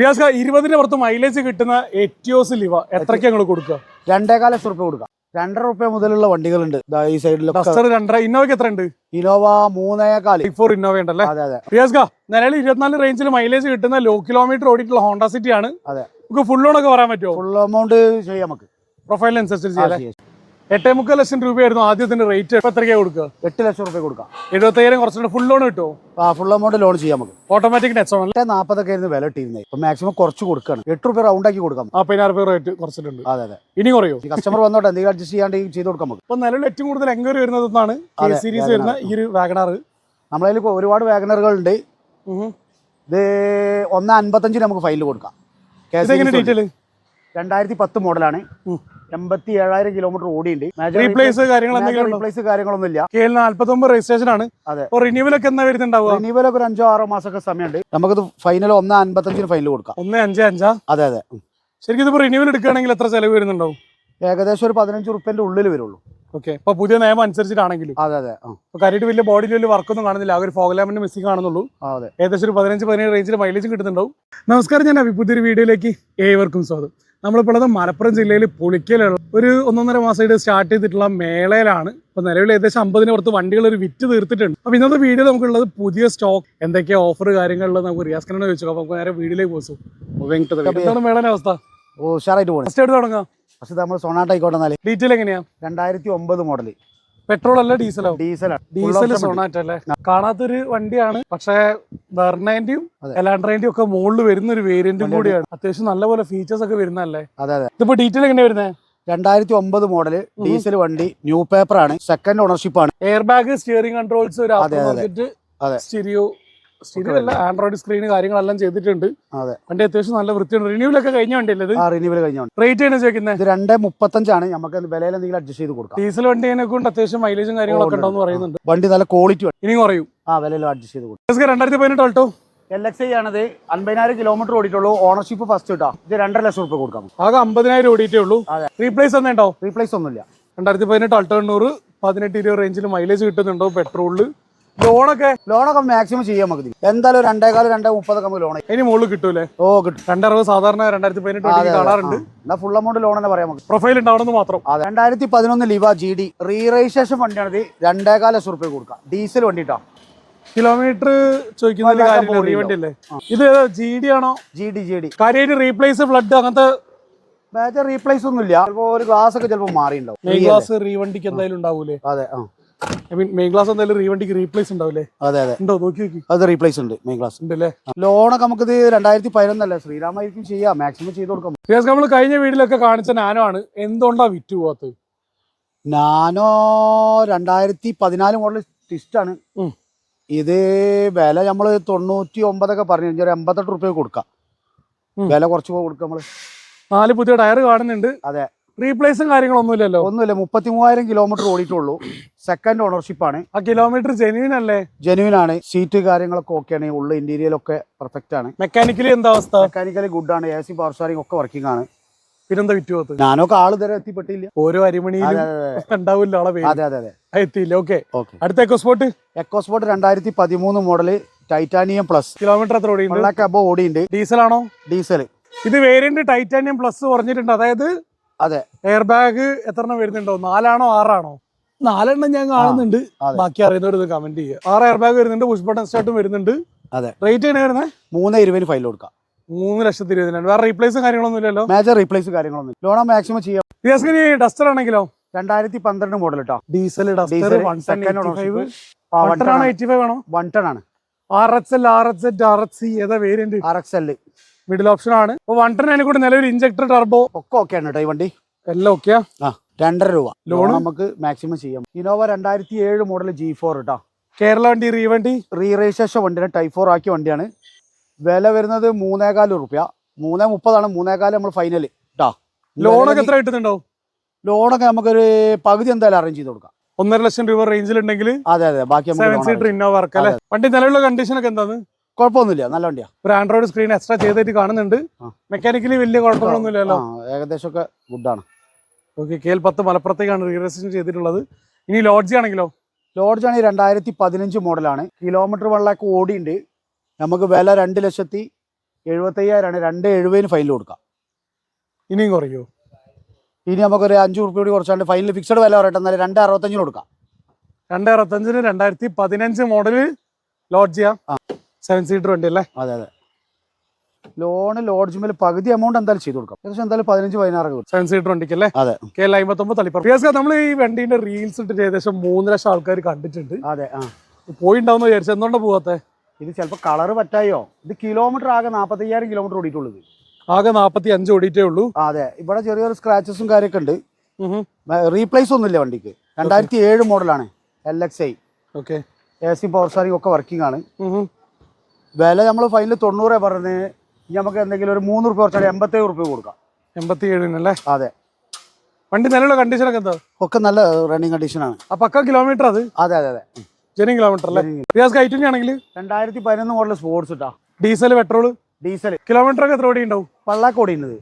റിയാസ് ഇരുപതിന് പുറത്ത് മൈലേജ് കിട്ടുന്ന എറ്റിയോസ് ലിവ എത്രയ്ക്ക് ഞങ്ങൾ കൊടുക്കുക? രണ്ടേകാല ലക്ഷം റുപ്യ കൊടുക്കാം. രണ്ടര റുപ്യ മുതലുള്ള വണ്ടികളുണ്ട്. ഈ സൈഡിൽ രണ്ടര ഇന്നോവയ്ക്ക് എത്ര ഉണ്ട്? ഇനോവ മൂന്നേകാൽ. ഫോർ ഇന്നോവ ഉണ്ടല്ലേ അതെ അതെ. റിയാസ് നിലവിൽ ഇരുപത്തിനാല് റേഞ്ചിൽ മൈലേജ് കിട്ടുന്ന ലോ കിലോമീറ്റർ ഓടിയിട്ടുള്ള ഹോണ്ട സിറ്റി ആണ്. അതെ. നമുക്ക് ഫുൾ ലോൺ ഒക്കെ പറയാൻ പറ്റുമോ? ഫുൾ എമൗണ്ട് ചെയ്യാം നമുക്ക്. പ്രൊഫൈലിനനുസരിച്ച് ചെയ്യാം. എട്ടേ മുക്കാൽ ലക്ഷം രൂപയായിരുന്നു ആദ്യത്തിന്റെ റേറ്റ് എത്ര എത്രയ്ക്കാ കൊടുക്കുക? എട്ട് ലക്ഷം രൂപ കൊടുക്കാം. എഴുപത്തയ്യായിരം കുറച്ചുകൂടെ ഫുൾ ലോൺ കിട്ടുമോ ആ ഫുൾ എമൗണ്ട് ലോൺ ചെയ്യാം നമുക്ക്. ഓട്ടോമാറ്റിക് നെറ്റ്സ് എട്ടേ എട്ട് നാൽപ്പതൊക്കെ ആയിരുന്നു വില ഇട്ടിരുന്നത്. ഇപ്പൊ മാക്സിമം കുറച്ച് കൊടുക്കണം. എട്ട് രൂപ റൗണ്ട് ആക്കി കൊടുക്കാം ആ പതിനായിരം രൂപ റേറ്റ് കുറച്ചിട്ടുണ്ട്. അതെ അതെ. ഇനി കുറയോ? കസ്റ്റമർ വന്നോട്ടെ എന്തെങ്കിലും അഡ്ജസ്റ്റ് ചെയ്യാണ്ട് ചെയ്ത് കൊടുക്കാം നമുക്ക്. ഇപ്പൊ നിലവിൽ ഏറ്റവും കൂടുതൽ എൻക്വയറി വരുന്നത് ഒന്നാണ് സീരീസ് വരുന്ന ഈ ഒരു വാഗണാർ നമ്മളതിൽ ഒരുപാട് വാഗനറുകൾ ഉണ്ട് ഇത് ഒന്ന് അൻപത്തഞ്ചിന് നമുക്ക് ഫൈനൽ കൊടുക്കാം. ഡീറ്റെയിൽ രണ്ടായിരത്തി പത്ത് മോഡലാണ്. എൺപത്തി ഏഴായിരം കിലോമീറ്റർ ഓടിയുണ്ട്. റീപ്ലേസ് റീപ്ലേസ് കാര്യങ്ങളൊന്നും ഇല്ല കെ എൽ നാല്പത്തി ഒമ്പത് രജിസ്ട്രേഷൻ ആണ്. അതെ. റിന്യൂവലൊക്കെ റിന്യൂവൽ ഒക്കെ എന്നാ വരുന്നുണ്ടാവുക? റിന്യൂവലൊക്കെ ഒരു അഞ്ചോ ആറോ മാസമൊക്കെ സമയമുണ്ട്. നമുക്കിത് ഫൈനൽ ഒന്ന് അൻപത്തഞ്ചിന് ഫൈനൽ കൊടുക്കാം. ഒന്ന് അഞ്ച് അഞ്ചാ? അതെ അതെ. ശരിക്കും ഇതിപ്പോ റിന്യൂവൽ എടുക്കുകയാണെങ്കിൽ എത്ര ചെലവ് വരുന്നുണ്ടാവും? ഏകദേശം ഒരു പതിനഞ്ച് റുപ്യന്റെ ഉള്ളിൽ വരുള്ളൂ. ഓക്കെ ഇപ്പൊ പുതിയ നിയമം അനുസരിച്ചിട്ടാണെങ്കിലും. അതെ അതെ. കാര്യമായിട്ട് വലിയ ബോഡിയിൽ വലിയ വർക്കൊന്നും കാണുന്നില്ല. ആ ഒരു ഫോഗ്ലാമിന്റെ മിസ്സിംഗ് കാണുന്നുള്ളൂ. അതെ. ഏകദേശം ഒരു പതിനഞ്ച് പതിനേഴ് റേഞ്ചിൽ മൈലേജ് കിട്ടുന്നുണ്ടാവും. നമസ്കാരം ഞാൻ അഭി പുതിയൊരു വീഡിയോയിലേക്ക് ഏവർക്കും സ്വാഗതം. നമ്മളിപ്പോൾ ഉള്ളത് മലപ്പുറം ജില്ലയിൽ പുളിക്കലുള്ള ഒരു ഒന്നൊന്നര മാസമായിട്ട് സ്റ്റാർട്ട് ചെയ്തിട്ടുള്ള മേളയിലാണ്. ഇപ്പൊ നിലവിൽ ഏകദേശം അമ്പതിന് പുറത്ത് വണ്ടികൾ ഒരു വിറ്റ് തീർത്തിട്ടുണ്ട്. അപ്പോൾ ഇന്നത്തെ വീഡിയോ നമുക്കുള്ളത് പുതിയ സ്റ്റോക്ക് എന്തൊക്കെയാ ഓഫർ കാര്യങ്ങളുള്ള നമുക്ക് റിയാസ്കനോട് ചോദിച്ചു. അപ്പോൾ നേരെ വീഡിയോയിലേക്ക് പോസു എന്താണ് മേളയുടെ അവസ്ഥ? ഓ ഉഷാറായിട്ട് പോകണം ഫസ്റ്റ് എടുത്ത് തുടങ്ങാം. പക്ഷെ നമ്മൾ സൊണാട്ട് ആയിക്കോട്ടെ ഡീറ്റെയിൽ എങ്ങനെയാണ് രണ്ടായിരത്തി ഒമ്പത് മോഡൽ പെട്രോൾ അല്ല ഡീസലോ. ഡീസലാണ് ഡീസൽ സോണാറ്റ അല്ലേ കാണാത്തൊരു വണ്ടിയാണ്. പക്ഷേ വെർണേന്റെയും എലാൻഡ്രേന്റെയും ഒക്കെ മുകളിൽ വരുന്ന ഒരു വേരിയന്റും കൂടിയാണ്. അത്യാവശ്യം നല്ലപോലെ ഫീച്ചേഴ്സ് ഒക്കെ വരുന്നല്ലേ അതെ അതെ. ഇതിപ്പോ ഡീറ്റെയിൽ എങ്ങനെ വരുന്നത് രണ്ടായിരത്തി ഒമ്പത് മോഡൽ ഡീസൽ വണ്ടി ന്യൂ പേപ്പർ ആണ്. സെക്കൻഡ് ഓണർഷിപ്പ് ആണ്. എയർ ബാഗ് സ്റ്റിയറിംഗ് കൺട്രോൾസ് ഒരു അതെ. സ്റ്റീരിയോ സ്റ്റീരിയോ അല്ല ആൻഡ്രോയിഡ് സ്ക്രീൻ കാര്യങ്ങളെല്ലാം ചെയ്തിട്ടുണ്ട്. അതെ. വണ്ടി അത്യാവശ്യം നല്ല വൃത്തിയുണ്ട്. റിന്യൂവലൊക്കെ കഴിഞ്ഞ വണ്ടിയല്ലേ ഇത്? ആ റിന്യൂവൽ കഴിഞ്ഞോണ്ട് റേറ്റ് ആണ് ചോദിക്കുന്നത് ഇത് രണ്ട് മുപ്പത്തഞ്ചാണ്. നമുക്ക് വിലയിൽ എന്തെങ്കിലും അഡ്ജസ്റ്റ് ചെയ്ത് കൊടുക്കാം. ഡീസൽ വണ്ടിനെ കൊണ്ട് അത്യാവശ്യം മൈലേജും കാര്യങ്ങളൊക്കെ ഉണ്ട്, ഉണ്ടെന്ന് പറയുന്നുണ്ട്. വണ്ടി നല്ല ക്വാളിറ്റി ഇനി കുറയും. ആ വിലയിൽ അഡ്ജസ്റ്റ് ചെയ്ത് കൊടുക്കും. രണ്ടായിരത്തി പതിനെട്ട് ഓൾട്ടോ എൽ എക്സ് ഐ ആണത്. അൻപതിനായിരം കിലോമീറ്റർ ഓടിയിട്ടുള്ളൂ. ഓണർഷിപ്പ് ഫസ്റ്റ് കിട്ടാം ഇത് രണ്ടര ലക്ഷം റുപ്യ കൊടുക്കാം. ആകെ അമ്പതിനായിരം ഓടിയിട്ടേ ഉള്ളൂ. റീപ്ലേസ് ഒന്നും ഉണ്ടോ? റീപ്ലേസ് ഒന്നുമില്ല. രണ്ടായിരത്തി പതിനെട്ട് അൾട്ടർണൂറ് പതിനെട്ട് ഇരുപത് റേഞ്ചിൽ മൈലേജ് കിട്ടുന്നുണ്ടോ? പെട്രോളിൽ ലോണൊക്കെ? ലോണൊക്കെ മാക്സിമം ചെയ്യാൻ നമുക്ക്. എന്തായാലും രണ്ടേകാൽ രണ്ടേ മുപ്പതൊക്കെ നമുക്ക് ലോൺ ഇനി മുകളിൽ കിട്ടൂലേ? ഓ കിട്ടും. രണ്ടറുപത് സാധാരണ രണ്ടായിരത്തി പതിനെട്ട്. കാണാറുണ്ട്. എന്നാ ഫുൾ എമൗണ്ട് ലോൺ തന്നെ പറയാം നമുക്ക്. പ്രൊഫൈൽ ഉണ്ടാവണമെന്ന് മാത്രം. അതെ. രണ്ടായിരത്തി പതിനൊന്ന് ലിവ ജി ഡി റീ രജിസ്ട്രേഷൻ വണ്ടിയാണിത്. രണ്ടേകാല ലക്ഷം റുപ്യ കൊടുക്കാം. ഡീസൽ വണ്ടിട്ടാ കിലോമീറ്റർ ചോദിക്കുന്ന ഇത് ജി ഡി ആണോ? ജി ഡി ജി ഡി കാര്യമായിട്ട് റീപ്ലേസ് ഫ്ലഡ് അങ്ങനത്തെ മേജർ റീപ്ലേസ് ഒന്നുമില്ല. ചിലപ്പോ ഒരു ഗ്ലാസ് ഒക്കെ ചിലപ്പോൾ മാറിയിട്ടുണ്ടാവും. ഗ്ലാസ് റീവണ്ടിക്ക് എന്തായാലും ഉണ്ടാവൂലേ? അതെ ആ. ഐ മീൻ മെയിൻ ഗ്ലാസ് എന്തായാലും റീവണ്ടിക്ക് റീപ്ലേസ് ഉണ്ടാവില്ലേ? അതെ അതെ. ഉണ്ടോ? നോക്കി നോക്കി. അത് റീപ്ലേസ് ഉണ്ട് മെയിൻ ഗ്ലാസ് ഉണ്ടല്ലേ? ലോണൊക്കെ നമുക്കിത് രണ്ടായിരത്തി പതിനൊന്നല്ലേ ശ്രീരാമായിരിക്കും ചെയ്യാം. മാക്സിമം ചെയ്ത് കൊടുക്കാം. റിയാസ് നമ്മൾ കഴിഞ്ഞ വീട്ടിലൊക്കെ കാണിച്ച നാനോ ആണ്. എന്തുകൊണ്ടാണ് വിറ്റ് പോകാത്തത് നാനോ രണ്ടായിരത്തി പതിനാല് മോഡൽ ടിസ്റ്റാണ്. ഇത് വില നമ്മൾ തൊണ്ണൂറ്റി ഒമ്പതൊക്കെ പറഞ്ഞു ഒരു എൺപത്തെട്ട് റുപ്യ കൊടുക്കാം. വില കുറച്ച് കൊടുക്കാം നമ്മൾ. നാല് പുതിയ ടയർ കാണുന്നുണ്ട്. അതെ. റീപ്ലേസും കാര്യങ്ങളൊന്നും ഇല്ലല്ലോ ഒന്നുമില്ല. മുപ്പത്തി മൂവായിരം കിലോമീറ്റർ ഓടിയിട്ടുള്ളൂ. സെക്കൻഡ് ഓണർഷിപ്പ് ആണ്. ആ കിലോമീറ്റർ ജെനുവിൻ അല്ലേ? ജെനുവിൻ ആണ്. സീറ്റ് കാര്യങ്ങളൊക്കെ ഓക്കെയാണ് ഉള്ള ഇന്റീരിയലൊക്കെ പെർഫെക്റ്റ് ആണ്. മെക്കാനിക്കലി എന്താ അവസ്ഥ? മെക്കാനിക്കലി ഗുഡ് ആണ്. എ സി പവർ സ്റ്റാറിംഗ് ഒക്കെ വർക്കിംഗ് ആണ്. പിന്നെന്താ വിറ്റ് പോകത്ത്? ഞാനൊക്കെ ആൾ തരം എത്തിപ്പെട്ടില്ല. ഓരോ അരിമണിയിലും ഉണ്ടാവില്ല ആളെ അതെ അതെ അതെ. എത്തിയില്ല. ഓക്കെ അടുത്ത എക്കോസ്പോട്ട് എക്കോസ്പോട്ട് രണ്ടായിരത്തി പതിമൂന്ന് മോഡൽ ടൈറ്റാനിയം പ്ലസ് കിലോമീറ്റർ എത്ര ഓടിയുണ്ട്? ഓടിയുണ്ട്. ഡീസൽ ആണോ? ഡീസൽ ഇത് വേരിയന്റ് ടൈറ്റാനിയം പ്ലസ് പറഞ്ഞിട്ടുണ്ട്. അതായത് അതെ. എയർ ബാഗ് എത്ര വരുന്നുണ്ടോ? നാലാണോ ആറാണോ? നാലെണ്ണം ഞാൻ കാണുന്നുണ്ട്. ബാക്കി അറിയുന്നവർ കമന്റ് ചെയ്യുക. ആറ് എയർ ബാഗ് വരുന്നുണ്ട് പുഷ് ബട്ടൺ സ്റ്റാർട്ടും വരുന്നുണ്ട്. അതെ. റേറ്റ് എങ്ങനെ വരുന്നത് മൂന്ന് ഇരുപതിന് ഫൈൽ കൊടുക്കാം. മൂന്ന് ലക്ഷത്തി ഇരുപതിനാണ്. വേറെ റീപ്ലേസും കാര്യങ്ങളൊന്നും ഇല്ലല്ലോ? മേജർ റീപ്ലേസ് കാര്യങ്ങളൊന്നും ലോണോ മാക്സിമം ചെയ്യാം. ഡസ്റ്റർ ആണെങ്കിലോ? രണ്ടായിരത്തി പന്ത്രണ്ട് മോഡൽ കേട്ടോ ഡീസൽ ഡസ്റ്റർ വൺ ടൺ ആണ് R X L R X at R X C ഏതാ variant R X L middle option ആണ്. അപ്പൊ വൺ ടെൻ അതിനെ കൂടെ നിലവിൽ ഇഞ്ചക്ടർ ടർബോ ഒക്കെ ഓക്കെയാണ് കേട്ടോ ഈ വണ്ടി. എല്ലാം ഓക്കെയാ ആ? രണ്ടര രൂപ. ലോൺ നമുക്ക് മാക്സിമം ചെയ്യാം. ഇനോവ രണ്ടായിരത്തി ഏഴ് മോഡൽ ജി ഫോർ കേട്ടോ കേരള വണ്ടി റീവണ്ടി റീ രജിസ്ട്രേഷൻ വണ്ടിയാണ്. ടൈപ്പ് ഫോർ ആക്കിയ വണ്ടിയാണ്. വില വരുന്നത് മൂന്നേകാൽ റുപ്യ. മൂന്നേ മുപ്പതാണ്. മൂന്നേകാൽ നമ്മൾ ഫൈനൽ കേട്ടോ ലോണൊക്കെ എത്ര കിട്ടുന്നുണ്ടാവും ലോണൊക്കെ നമുക്കൊരു പകുതി എന്തായാലും അറേഞ്ച് ചെയ്ത് കൊടുക്കാം. ഒന്നര ലക്ഷം രൂപ റേഞ്ചിൽ ഉണ്ടെങ്കിൽ അതെ അതെ. ബാക്കി സീറ്റർ ഇന്നോവർക്ക് ഇന്നോവ വർക്ക് അല്ലെ? വണ്ടി നിലവിലുള്ള കണ്ടീഷൻ ഒക്കെ എന്താണ്. കുഴപ്പമൊന്നുമില്ല നല്ല വണ്ടിയാ. ഒരു ആൻഡ്രോയിഡ് സ്ക്രീൻ എക്സ്ട്രാ ചെയ്തിട്ട് കാണുന്നുണ്ട്. മെക്കാനിക്കലി വലിയ ഒക്കെ ഏകദേശമൊക്കെ ഗുഡാണ് ഓക്കെ കെ എൽ പത്ത് മലപ്പുറത്തേക്കാണ് റീരജിസ്ട്രേഷൻ ചെയ്തിട്ടുള്ളത്. ഇനി ലോഡ്ജ് ആണെങ്കിലോ? ലോഡ്ജ് ആണെങ്കിൽ രണ്ടായിരത്തി പതിനഞ്ച് മോഡലാണ്. കിലോമീറ്റർ വൺ ലാക്ക് ഓടിയുണ്ട്. നമുക്ക് വില രണ്ട് ലക്ഷത്തി എഴുപത്തയ്യായിരമാണ് രണ്ട് എഴുപതിന് ഫൈനൽ കൊടുക്കാം. ഇനിയും കുറയോ? ഇനി നമുക്കൊരു അഞ്ച് റുപ്യ കൂടി കുറച്ചാണ്ട് ഫൈനൽ ഫിക്സഡ് വില പറയട്ടെ. എന്നാലും രണ്ട് അറുപത്തഞ്ചിന് കൊടുക്കാം. രണ്ട് അറുപത്തഞ്ചിന് രണ്ടായിരത്തി പതിനഞ്ച് മോഡൽ ലോഡ്ജ് ചെയ്യാം. സെവൻ സീറ്റർ വണ്ടി അല്ലേ? അതെ അതെ. ലോണ് ലോഡ്ജ് മേൽ പകുതി എമൗണ്ട് എന്തായാലും ചെയ്ത് കൊടുക്കാം. ഏകദേശം എന്തായാലും പതിനഞ്ച് പതിനാറ് സെവൻ സീറ്റർ വണ്ടിക്ക് അല്ലേ? അതെ. കെ എൽ അമ്പത്തൊമ്പത് തളിപ്പറ നമ്മൾ ഈ വണ്ടീന്റെ റീൽസ് ഇട്ടിട്ട് ഏകദേശം മൂന്ന് ലക്ഷം ആൾക്കാർ കണ്ടിട്ടുണ്ട്. അതെ ആ. പോയിണ്ടാവുന്ന വിചാരിച്ചു എന്തുകൊണ്ടാ പോവാത്തെ? ഇത് ചിലപ്പോൾ കളർ പറ്റായോ? ഇത് കിലോമീറ്റർ ആകെ നാൽപ്പത്തയ്യായിരം കിലോമീറ്റർ ഓടിയിട്ടുള്ളത്. ആകെ നാപ്പത്തി അഞ്ച് ഓടിയിട്ടേ ഉള്ളൂ. അതെ. ഇവിടെ ചെറിയൊരു സ്ക്രാച്ചസും കാര്യമൊക്കെ ഉണ്ട്. റീപ്ലേസ് ഒന്നുമില്ല വണ്ടിക്ക്. രണ്ടായിരത്തി ഏഴ് മോഡലാണ് L X I okay A C power steering ഒക്കെ വർക്കിംഗ് ആണ്. വില നമ്മൾ ഫൈനൽ തൊണ്ണൂറേ പറഞ്ഞ് ഇനി നമുക്ക് എന്തെങ്കിലും ഒരു മൂന്ന് റുപ്യ കുറച്ചാൽ എൺപത്തേഴ് റുപ്യ കൊടുക്കാം. എൺപത്തി ഏഴിനല്ലേ അതെ. വണ്ടി നിലവിലുള്ള കണ്ടീഷനൊക്കെ എന്താ? ഒക്കെ നല്ല റണ്ണിങ് കണ്ടീഷൻ ആണ്. ആ പക്ക കിലോമീറ്റർ അത്? അതെ അതെ അതെ. ജെനിങ് കിലോമീറ്റർ അല്ലേ? റിയാസ് ഐറ്റം ആണെങ്കിൽ രണ്ടായിരത്തി പതിനൊന്ന് മോഡൽ സ്പോർട്സ് ഇട്ടാ ഡീസൽ പെട്രോൾ ഡീസൽ കിലോമീറ്റർ ഒക്കെ എത്ര ഓടി ഉണ്ടാവും? പള്ളാക്ക് ഓടിയുന്നത്.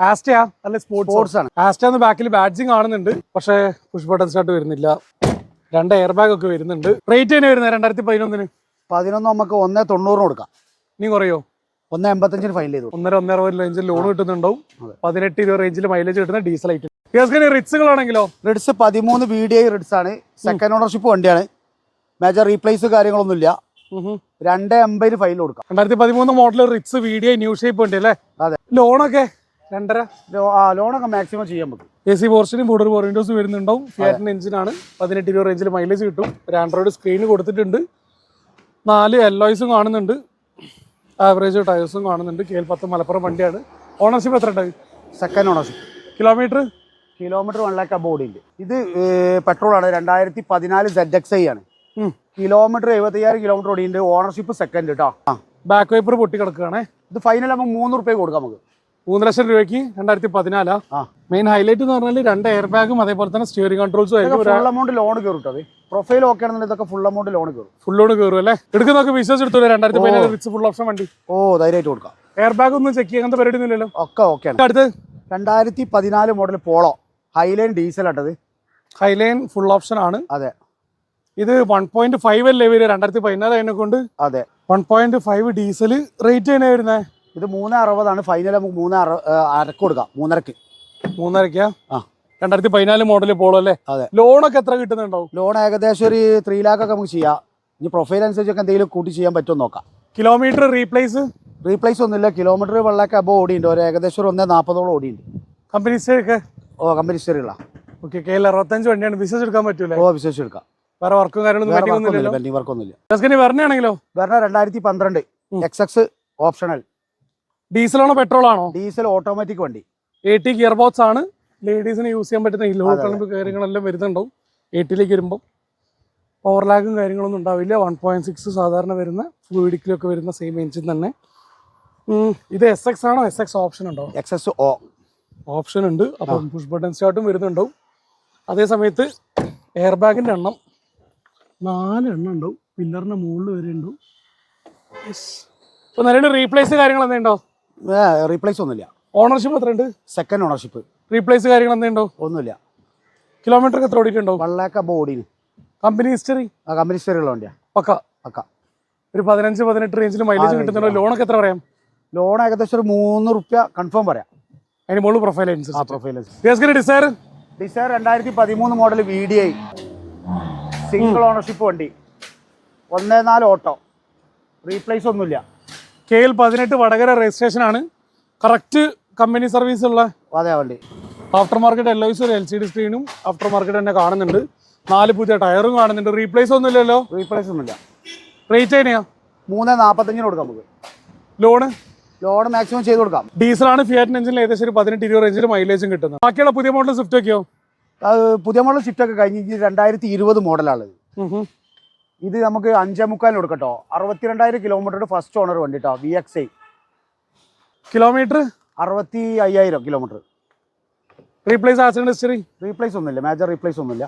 ആസ്റ്റയാ അല്ലെ സ്പോർട്സ് ആണ്. ആസ്റ്റന്ന് ബാക്കിൽ ബാഡ്ജിങ് കാണുന്നുണ്ട്. പക്ഷേ പുഷ് ബട്ടൺ സ്റ്റാർട്ട് വരുന്നില്ല. രണ്ട് എയർ ബാഗ് ഒക്കെ വരുന്നുണ്ട്. റേറ്റ് തന്നെ വരുന്നത് രണ്ടായിരത്തി പതിനൊന്നിന് പതിനൊന്ന് നമുക്ക് ഒന്നേ തൊണ്ണൂറിന് കൊടുക്കാം. ഇനി കുറയോ? ഒന്ന് എൺപത്തഞ്ചിന് ഫൈനൽ ചെയ്തു. ഒന്നര ഒന്നര റേഞ്ചിൽ ലോൺ കിട്ടുന്നുണ്ടാവും. പതിനെട്ട് ഇരുപത് റേഞ്ചിൽ മൈലേജ് കിട്ടുന്ന ഡീസൽ ഐറ്റം റിയാസ്ഖാൻ റിറ്റ്സുകളാണെങ്കിലോ റിഡ്സ് പതിമൂന്ന് ബി ഡി ഐ റിഡ്സ് ആണ്. സെക്കൻഡ് ഓണർഷിപ്പ് വണ്ടിയാണ്. മേജർ റീപ്ലേസ് കാര്യങ്ങളൊന്നും ഇല്ല രണ്ട് എൺപതിന് ഫൈനൽ കൊടുക്കാം. രണ്ടായിരത്തി പതിമൂന്ന് model Ritz video new shape ഉണ്ട് അല്ലേ? അതെ. ലോണൊക്കെ രണ്ടര? ലോണൊക്കെ മാക്സിമം ചെയ്യാൻ പറ്റും. എ സി പോർഷനും ബോർഡർ ഫോർ വിൻഡോസ് വരുന്നുണ്ടാവും. ഫിയാറ്റിന് എഞ്ചിനാണ് പതിനെട്ട് ഇരുപത് റേഞ്ചിൽ മൈലേജ് കിട്ടും. ഒരു ആൻഡ്രോയിഡ് സ്ക്രീൻ കൊടുത്തിട്ടുണ്ട്. നാല് എല്ലോയ്സും കാണുന്നുണ്ട്. ആവറേജ് ടയേഴ്സും കാണുന്നുണ്ട്. കെ എൽ പത്ത് മലപ്പുറം വണ്ടിയാണ്. ഓണർഷിപ്പ് എത്ര ഉണ്ട് second ownership kilometre kilometre one lakh ഉണ്ട് ഇത് പെട്രോൾ ആണ്. രണ്ടായിരത്തി പതിനാല് സെഡ് എക്സ് ഐ ആണ്. കിലോമീറ്റർ എഴുപത്തയ്യായിരം കിലോമീറ്റർ ഓടിയുണ്ട്. ഓണർഷിപ്പ് സെക്കൻഡ് കേട്ടോ ബാക്ക് വൈപ്പർ പൊട്ടി കിടക്കുകയാണേ. ഇത് ഫൈനൽ നമുക്ക് മൂന്ന് റുപ്യ കൊടുക്കാം നമുക്ക്. മൂന്ന് ലക്ഷം രൂപയ്ക്ക് രണ്ടായിരത്തി പതിനാലാ. മെയിൻ ഹൈലൈറ്റ് എന്ന് പറഞ്ഞാൽ രണ്ട് എയർ ബാഗും അതേപോലെ തന്നെ സ്റ്റിയറിംഗ് കൺട്രോൾസും ആയിരുന്നു ഫുൾ എമൗണ്ട് ലോൺ കയറിട്ടത് പ്രൊഫൈൽ ഓക്കെ ആണെന്നുണ്ടെങ്കിൽ ഇതൊക്കെ ഫുൾ എമൗണ്ട് ലോൺ കയറും. ഫുൾ ലോൺ കയറും അല്ലേ? എടുക്കുന്നൊക്കെ വിശ്വസിച്ച് എടുത്തു രണ്ടായിരത്തി പതിനാല് റിച്ച് ഫുൾ ഓപ്ഷൻ വണ്ടി. ഓ ധൈര്യമായിട്ട് കൊടുക്കാം. എയർ ബാഗ് ഒന്നും ചെക്ക് ചെയ്യാൻ പരിപാടി ഒന്നുമില്ലല്ലോ? ഒക്കെ ഓക്കെ ആണ്. അടുത്ത് രണ്ടായിരത്തി പതിനാല് മോഡൽ പോളോ ഹൈലൈൻ ഡീസൽ ആട്ടത്. ഹൈലൈൻ ഫുൾ ഓപ്ഷൻ ആണ്. അതെ. ഇത് വൺ പോയിന്റ് ഫൈവ് അല്ലേ വരിക? രണ്ടായിരത്തി പതിനാല് അതിനെ കൊണ്ട്? അതെ. One point five diesel rate തന്നെ വരുന്നത് ഇത് മൂന്ന് അറുപതാണ്. ഫൈനൽ നമുക്ക് മൂന്ന് അറ അരക്ക് കൊടുക്കാം. മൂന്നരക്ക്. മൂന്നരക്കാ ആ. രണ്ടായിരത്തി പതിനാല് മോഡൽ പോളോ അല്ലേ? അതെ. ലോണൊക്കെ എത്ര കിട്ടുന്നുണ്ടാവും? ലോൺ ഏകദേശം ഒരു ത്രീ ലാക്ക് ഒക്കെ നമുക്ക് ചെയ്യാം. ഇനി പ്രൊഫൈൽ അനുസരിച്ചൊക്കെ എന്തെങ്കിലും കൂട്ടി ചെയ്യാൻ പറ്റുമോ നോക്കാം. കിലോമീറ്റർ റീപ്ലേസ് റീപ്ലേസ് ഒന്നുമില്ല. കിലോമീറ്റർ വെള്ളമൊക്കെ അബോ ഓടിയുണ്ട് ഒരു ഏകദേശം ഒരു ഒന്നേ നാൽപ്പതോളം ഓടിയുണ്ട് കമ്പനി ഒക്കെ? ഓ കമ്പനി ഹിസ്റ്ററിയുള്ള ഓക്കെ കെ എൽ അറുപത്തഞ്ച് വണ്ടിയാണ്. ബിസിനസ് എടുക്കാൻ പറ്റൂലേ? ഓ വിശ്വസിച്ചെടുക്കാം വേറെ വർക്കും കാര്യങ്ങളൊന്നും വർക്കൊന്നുമില്ല പെൻഡിങ് വർക്കൊന്നുമില്ല ജസ്കനി പറഞ്ഞാണെങ്കിലോ വരണ രണ്ടായിരത്തി പന്ത്രണ്ട് എക്സ് എക്സ് ഓപ്ഷണൽ ഡീസലാണോ പെട്രോൾ ആണോ ഡീസൽ ഓട്ടോമാറ്റിക് വണ്ടി. എ ടി ഗിയർ ബോക്സ് ആണ്. ലേഡീസിന് യൂസ് ചെയ്യാൻ പറ്റുന്ന ഈ ലോ അതെ, കാര്യങ്ങളെല്ലാം വരുന്നുണ്ടാവും. എയ്റ്റിലേക്ക് വരുമ്പോൾ ഓവർലാഗും കാര്യങ്ങളൊന്നും ഉണ്ടാവില്ല. വൺ പോയിന്റ് സിക്സ് സാധാരണ വരുന്ന ഫ്ലൂയിഡിക്കിലൊക്കെ വരുന്ന സെയിം എഞ്ചിൻ തന്നെ. ഇത് എസ് എക്സ് ആണോ? എസ് എക്സ് ഓപ്ഷൻ ഉണ്ടോ? എക്സ് എസ് ഓ ഓപ്ഷൻ ഉണ്ട്. അപ്പം പുഷ് ബട്ടൺ സ്റ്റാർട്ടും വരുന്നുണ്ടാവും. അതേ സമയത്ത് എയർ ബാഗിന്റെ എണ്ണം നാല് എണ്ണം ഉണ്ടാവും. പില്ലറിന്റെ മുകളിൽ വരെ ഉണ്ടാവും. നിലവിൽ റീപ്ലേസ് കാര്യങ്ങൾ എന്തുണ്ടോ റീപ്ലേസ് ഒന്നുമില്ല. ഓണർഷിപ്പ് എത്രയുണ്ട്? സെക്കൻഡ് ഓണർഷിപ്പ് റീപ്ലേസ് കാര്യങ്ങൾ എന്തുണ്ടോ? ഒന്നുമില്ല. കിലോമീറ്റർ എത്ര ഓടിയിട്ടുണ്ടോ? വൺ ലാക്ക് ഓടിന് കമ്പനി ഹിസ്റ്ററി ആ കമ്പനി ഹിസ്റ്ററിയുള്ള പക്ക? പക്ക. ഒരു പതിനഞ്ച് പതിനെട്ട് റേഞ്ചിൽ മൈലേജ് കിട്ടുന്നുണ്ടോ? ലോണൊക്കെ എത്ര പറയാം? ലോൺ ഏകദേശം ഒരു മൂന്ന് റുപ്യ കൺഫേം പറയാം. അതിന് മുകളിൽ പ്രൊഫൈൽ അനുസരിച്ച് പ്രൊഫൈൽ ഡിസൈർ ഡിസൈർ രണ്ടായിരത്തി പതിമൂന്ന് model V D I single ownership വണ്ടി. ഒന്നേ നാല് ഓട്ടോ. റീപ്ലേസ് ഒന്നുമില്ല. കെ എൽ പതിനെട്ട് വടകര രജിസ്ട്രേഷൻ ആണ്. കറക്റ്റ് കമ്പനി സർവീസ് ഉള്ള അതെ വണ്ടി. ആഫ്റ്റർ മാർക്കറ്റ് ഐസ് ഒരു എൽ സി ഡി സ്ക്രീനും ആഫ്റ്റർ മാർക്കറ്റ് തന്നെ കാണുന്നുണ്ട്. നാല് പുതിയ ടയറും കാണുന്നുണ്ട്. റീപ്ലേസ് ഒന്നും ഇല്ലല്ലോ റീപ്ലേസ് ഒന്നുമില്ല. റേറ്റ് എങ്ങനെയാ? മൂന്ന് നാൽപ്പത്തഞ്ചിന് കൊടുക്കാം നമുക്ക്. ലോണ് ലോൺ മാക്സിമം ചെയ്ത് കൊടുക്കാം. ഡീസലാണ് ഫിയാറ്റിൻ എഞ്ചിനിൽ ഏകദേശം ഒരു പതിനെട്ട് ഇരുപത് റേഞ്ചിൽ മൈലേജും കിട്ടുന്നത്. ബാക്കിയുള്ള പുതിയ മോഡൽ സ്വിഫ്റ്റ് ഒക്കെയോ പുതിയ മോഡൽ സ്വിഫ്റ്റ് ഒക്കെ കഴിഞ്ഞ് രണ്ടായിരത്തി ഇരുപത് മോഡലാണ് ഇത്. നമുക്ക് അഞ്ചേ മുക്കാലിന് കൊടുക്കട്ടോ അറുപത്തിരണ്ടായിരം കിലോമീറ്റർ ഫസ്റ്റ് ഓണർ വണ്ടിട്ടോ വി എക്സ് ഐ കിലോമീറ്റർ അറുപത്തി അയ്യായിരം kilometre replace accident history replace ഒന്നുമില്ല. മേജർ റീപ്ലേസ് ഒന്നുമില്ല.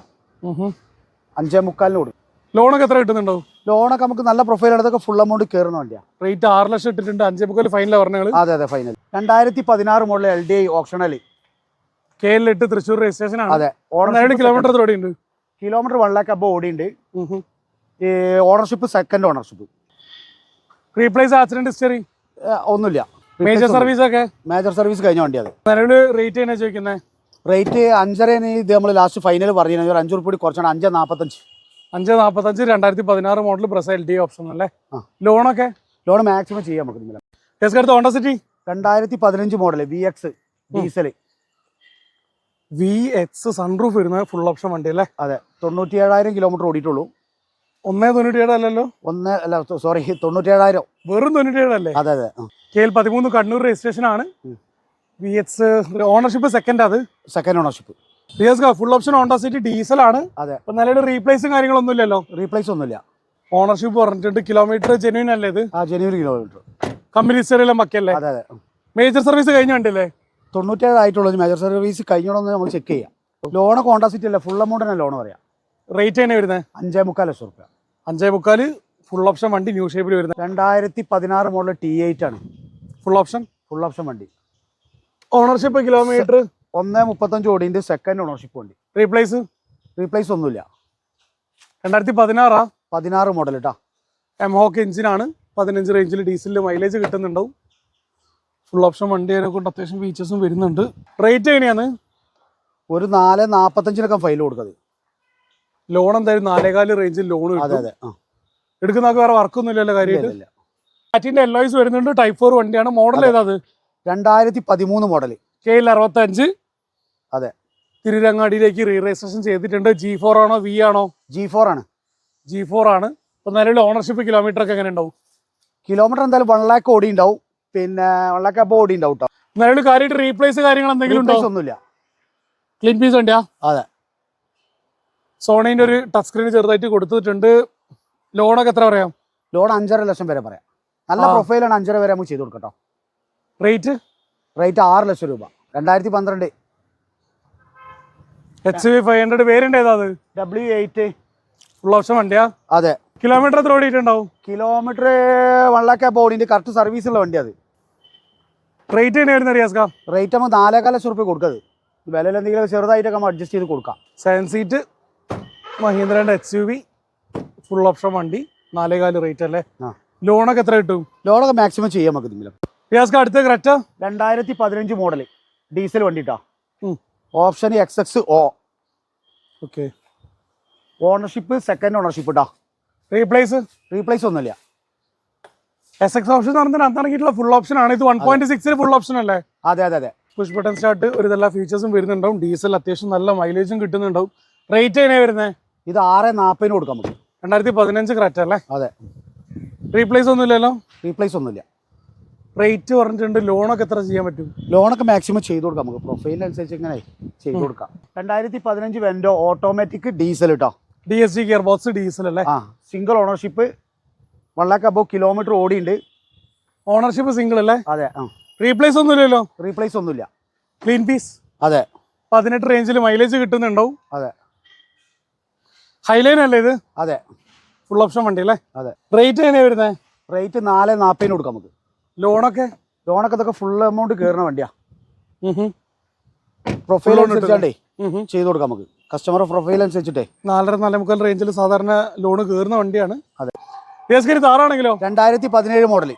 അഞ്ചേ മുക്കാലിന് കൊടുക്കും. ലോണൊക്കെ എത്ര കിട്ടുന്നുണ്ടോ? ലോണൊക്കെ നമുക്ക് നല്ല പ്രൊഫൈൽ എടുത്തൊക്കെ ഫുൾ എമൗണ്ട് കയറുന്ന വണ്ടിയാണ് റേറ്റ് ആറ് ലക്ഷം ഇട്ടിട്ടുണ്ട്. അഞ്ചേ മുക്കാൽ ഫൈനലാണ് പറഞ്ഞത് അതെ അതെ ഫൈനൽ രണ്ടായിരത്തി പതിനാറ് മുകളിൽ L D I optional K Thrissur registration ആണ്. അതെ കിലോമീറ്റർ ഓടിയുണ്ട് kilometre one lakh above ഓടിയുണ്ട് ownership second ownership replace accident history ഒന്നുമില്ല. മേജർ സർവീസ് ഒക്കെ? മേജർ സർവീസ് കഴിഞ്ഞ വണ്ടി അത്. റേറ്റ് എന്നാ ചോദിക്കുന്നത് റേറ്റ് അഞ്ചര ഇത് നമ്മൾ ലാസ്റ്റ് ഫൈനൽ പറഞ്ഞു ഒരു അഞ്ചു കുറച്ചാണ് അഞ്ച് നാൽപ്പത്തഞ്ച് അഞ്ച് നാൽപ്പത്തഞ്ച് രണ്ടായിരത്തി പതിനാറ് മോഡൽ പ്രസ എൽ ഡി ഓപ്ഷൻ അല്ലേ ലോണൊക്കെ ലോൺ മാക്സിമം ചെയ്യാൻ നമുക്ക് ടെസ്റ്റ് ഹോണ്ട സിറ്റി രണ്ടായിരത്തി പതിനഞ്ച് model V X diesel V X sunroof വരുന്ന ഫുൾ ഓപ്ഷൻ വണ്ടി അല്ലേ? അതെ. തൊണ്ണൂറ്റി ഏഴായിരം കിലോമീറ്റർ ഓടിയിട്ടുള്ളൂ. ഒന്നേ തൊണ്ണൂറ്റി ഏഴ് അല്ലല്ലോ ഒന്ന് അല്ല സോറി തൊണ്ണൂറ്റി ഏഴായിരം വെറും തൊണ്ണൂറ്റി ഏഴ് അല്ലേ അതെ അതെ കെ എൽ പതിമൂന്ന് കണ്ണൂർ രജിസ്ട്രേഷൻ ആണ്. വി എക്സ് ഓണർഷിപ്പ് സെക്കൻഡ് അത്? Second ownership full option Honda City diesel ആണ്. അതെ. അപ്പൊ നല്ലൊരു റീപ്ലേസും കാര്യങ്ങളൊന്നും ഇല്ലല്ലോ? റീപ്ലേസ് ഒന്നുമില്ല. ഓണർഷിപ്പ് പറഞ്ഞിട്ടുണ്ട് കിലോമീറ്റർ ജെന്യൂൻ അല്ലേ ഇത്? ആ ജനുവരി കിലോമീറ്റർ കമ്പനി ഹിസ്റ്ററിയിലെ മക്കല്ലേ അതെ അതെ. മേജർ സർവീസ് കഴിഞ്ഞ വണ്ടിയല്ലേ തൊണ്ണൂറ്റേഴ് ആയിട്ടുള്ളൂ. മേജർ സർവീസ് കഴിഞ്ഞോളൊന്ന് നമുക്ക് ചെക്ക് ചെയ്യാം. ലോണ് കോണ്ടാസിറ്റി അല്ല. ഫുൾ എമൗണ്ട് തന്നെ ലോൺ പറയാം. റേറ്റ് എങ്ങനെ വരുന്നത് അഞ്ചേ മുക്കാൽ ലക്ഷം റുപ്യ. അഞ്ചേ മുക്കാൽ ഫുൾ ഓപ്ഷൻ വണ്ടി ന്യൂ ഷേപ്പിൽ വരുന്നത് രണ്ടായിരത്തി പതിനാറ് മോഡൽ ടി എയ്റ്റ് ആണ്. ഫുൾ ഓപ്ഷൻ ഫുൾ ഓപ്ഷൻ വണ്ടി. ഓണർഷിപ്പ് കിലോമീറ്റർ ഒന്നേ മുപ്പത്തഞ്ച് കോടിന്റെ സെക്കൻഡ് ഓണർഷിപ്പ് വണ്ടി. റീപ്ലേസ് റീപ്ലേസ് ഒന്നുമില്ല. രണ്ടായിരത്തി പതിനാറാ പതിനാറ് മോഡൽ കേട്ടോ എംഹോക്ക് എഞ്ചിനാണ് പതിനഞ്ച് റേഞ്ചിൽ ഡീസലിൽ മൈലേജ് കിട്ടുന്നുണ്ടാവും ഫുൾ ഓപ്ഷൻ വണ്ടി അതിനെ കൊണ്ട് അത്യാവശ്യം ഫീച്ചേഴ്സും വരുന്നുണ്ട്. റേറ്റ് എങ്ങനെയാണ്? ഒരു നാല് നാൽപ്പത്തഞ്ചിനൊക്കെ ഫൈൽ കൊടുക്കുന്നത് ലോൺ എന്തായാലും നാലേകാൽ റേഞ്ചിൽ ലോൺ അതെ അതെ. എടുക്കുന്ന വേറെ വർക്കൊന്നും ഇല്ലല്ലോ കാര്യമില്ല. ടാറ്റിന്റെ എല്ലോയ്സ് വരുന്നുണ്ട്. ടൈപ്പ് ഫോർ വണ്ടിയാണ്. മോഡൽ. ഏതാ അത്? രണ്ടായിരത്തി പതിമൂന്ന് മോഡൽ കെ എൽ അറുപത്തഞ്ച്. അതെ. തിരുരങ്ങാടിയിലേക്ക് റീ രജിസ്ട്രേഷൻ ചെയ്തിട്ടുണ്ട്. ജി ഫോർ ആണോ വി ആണോ? ജി ഫോർ ആണ്. ജി ഫോർ ആണ്. ഇപ്പൊ നിലവിൽ ഓണർഷിപ്പ് കിലോമീറ്റർ ഒക്കെ എങ്ങനെ ഉണ്ടാവും കിലോമീറ്റർ എന്തായാലും വൺ ലാക്ക് ഓടി ഉണ്ടാവും. പിന്നെ വൺ ലാക്ക് അപ്പോൾ ഓടി ഉണ്ടാവും കേട്ടോ നിലവിൽ കാര്യമായിട്ട് റീപ്ലേസ് കാര്യങ്ങൾ എന്തെങ്കിലും ഉണ്ടോ? ഒന്നുമില്ല. ക്ലീൻ പീസ് വണ്ടിയാ അതെ. സോണീന്റെ ഒരു ടച്ച് സ്ക്രീൻ ചെറുതായിട്ട് കൊടുത്തിട്ടുണ്ട്. ലോണൊക്കെ എത്ര പറയാം? ലോൺ അഞ്ചര ലക്ഷം വരെ പറയാം. നല്ല പ്രൊഫൈലാണ് അഞ്ചര വരെ നമുക്ക് ചെയ്ത് കൊടുക്കട്ടോ റേറ്റ് റേറ്റ് ആറ് ലക്ഷം രൂപ. രണ്ടായിരത്തി പന്ത്രണ്ട്. H V five hundred variant ഏതാ അത്? ഡബ്ല്യു എയ്റ്റ് ഫുൾ ഓപ്ഷൻ വണ്ടിയാ? അതെ. കിലോമീറ്റർ എത്ര ഓടിയിട്ടുണ്ടാവും? കിലോമീറ്റർ വൺ ലാക്ക് അപ്പോൾ ഓടിന്റെ കറക്റ്റ് സർവീസ് ഉള്ള വണ്ടി അത്. റേറ്റ് എങ്ങനെ വരുന്ന റേറ്റ് നമ്മൾ നാലേകാൽ ലക്ഷം റുപ്യ കൊടുക്കുന്നത് വിലയിൽ എന്തെങ്കിലും ചെറുതായിട്ടൊക്കെ നമ്മൾ അഡ്ജസ്റ്റ് ചെയ്ത് കൊടുക്കാം. Seven seat മഹീന്ദ്രന്റെ H U V full option വണ്ടി. നാലേകാൽ റേറ്റ് അല്ലേ. ലോണൊക്കെ എത്ര കിട്ടും? ലോണൊക്കെ മാക്സിമം ചെയ്യാൻ നമുക്ക് എന്തെങ്കിലും റിയാസ്ക അടുത്ത ക്രെറ്റ രണ്ടായിരത്തി പതിനഞ്ച് model diesel വണ്ടിട്ടാ. Option X X okay ownership second ownership ഇട്ടാ റീപ്ലേസ് റീപ്ലേസ് ഒന്നുമില്ല. എസ് എക്സ് ഓപ്ഷൻ എന്ന് പറഞ്ഞാൽ ഫുൾ ഓപ്ഷൻ ആണ്. ഇത് വൺ പോയിന്റ് സിക്സിന് ഫുൾ ഓപ്ഷൻ അല്ലേ? അതെ അതെ അതെ. പുഷ് ബട്ടൺ സ്റ്റാർട്ട് ഒരു ഇതെല്ലാം ഫീച്ചേഴ്സും വരുന്നുണ്ടാവും. ഡീസൽ അത്യാവശ്യം നല്ല മൈലേജും കിട്ടുന്നുണ്ടാവും. റേറ്റ് എങ്ങനെയാ വരുന്നത് ഇത് ആറ് നാൽപ്പതിന് കൊടുക്കാം നമുക്ക്. രണ്ടായിരത്തി പതിനഞ്ച് ക്രെറ്റ അല്ലേ? അതെ. റീപ്ലേസ് ഒന്നുമില്ലല്ലോ? റീപ്ലേസ് ഒന്നുമില്ല. റേറ്റ് പറഞ്ഞിട്ടുണ്ട് ലോണൊക്കെ എത്ര ചെയ്യാൻ പറ്റും? ലോണൊക്കെ മാക്സിമം ചെയ്ത് കൊടുക്കാം നമുക്ക്. പ്രൊഫൈലിനനുസരിച്ച് ഇങ്ങനെ ചെയ്ത് കൊടുക്കാം. രണ്ടായിരത്തി പതിനഞ്ച് വെൻഡോ ഓട്ടോമാറ്റിക് ഡീസൽ കേട്ടോ D S G gear box diesel അല്ലേ? ആ single ownership one lakh above kilometre ഓടിയുണ്ട്. Ownership single അല്ലേ? അതെ ആ. റീപ്ലേസ് ഒന്നും ഇല്ലല്ലോ റീപ്ലേസ് ഒന്നുമില്ല. ക്ലീൻ പീസ് അതെ. പതിനെട്ട് റേഞ്ചിൽ മൈലേജ് കിട്ടുന്നുണ്ടാവും. അതെ. ഹൈലൈൻ അല്ലേ ഇത്? അതെ. ഫുൾ ഓപ്ഷൻ വണ്ടി അല്ലേ? അതെ. റേറ്റ് എങ്ങനെയാണ് വരുന്നത് റേറ്റ് നാല് നാൽപ്പതിന് കൊടുക്കാം നമുക്ക്. ലോണൊക്കെ ലോണൊക്കെ ഇതൊക്കെ ഫുൾ എമൗണ്ട് കയറുന്ന വണ്ടിയാ. പ്രൊഫൈൽ അനുസരിച്ചാണ്ടേ. ചെയ്ത് കൊടുക്കാം നമുക്ക്. കസ്റ്റമർ പ്രൊഫൈൽ അനുസരിച്ചിട്ടേ. നാലര നാലേമുക്കാൽ റേഞ്ചിൽ സാധാരണ ലോൺ കയറുന്ന വണ്ടിയാണ്. അതെ. ആറാണെങ്കിലോ താറാണെങ്കിലോ? രണ്ടായിരത്തി പതിനേഴ് മോഡൽ.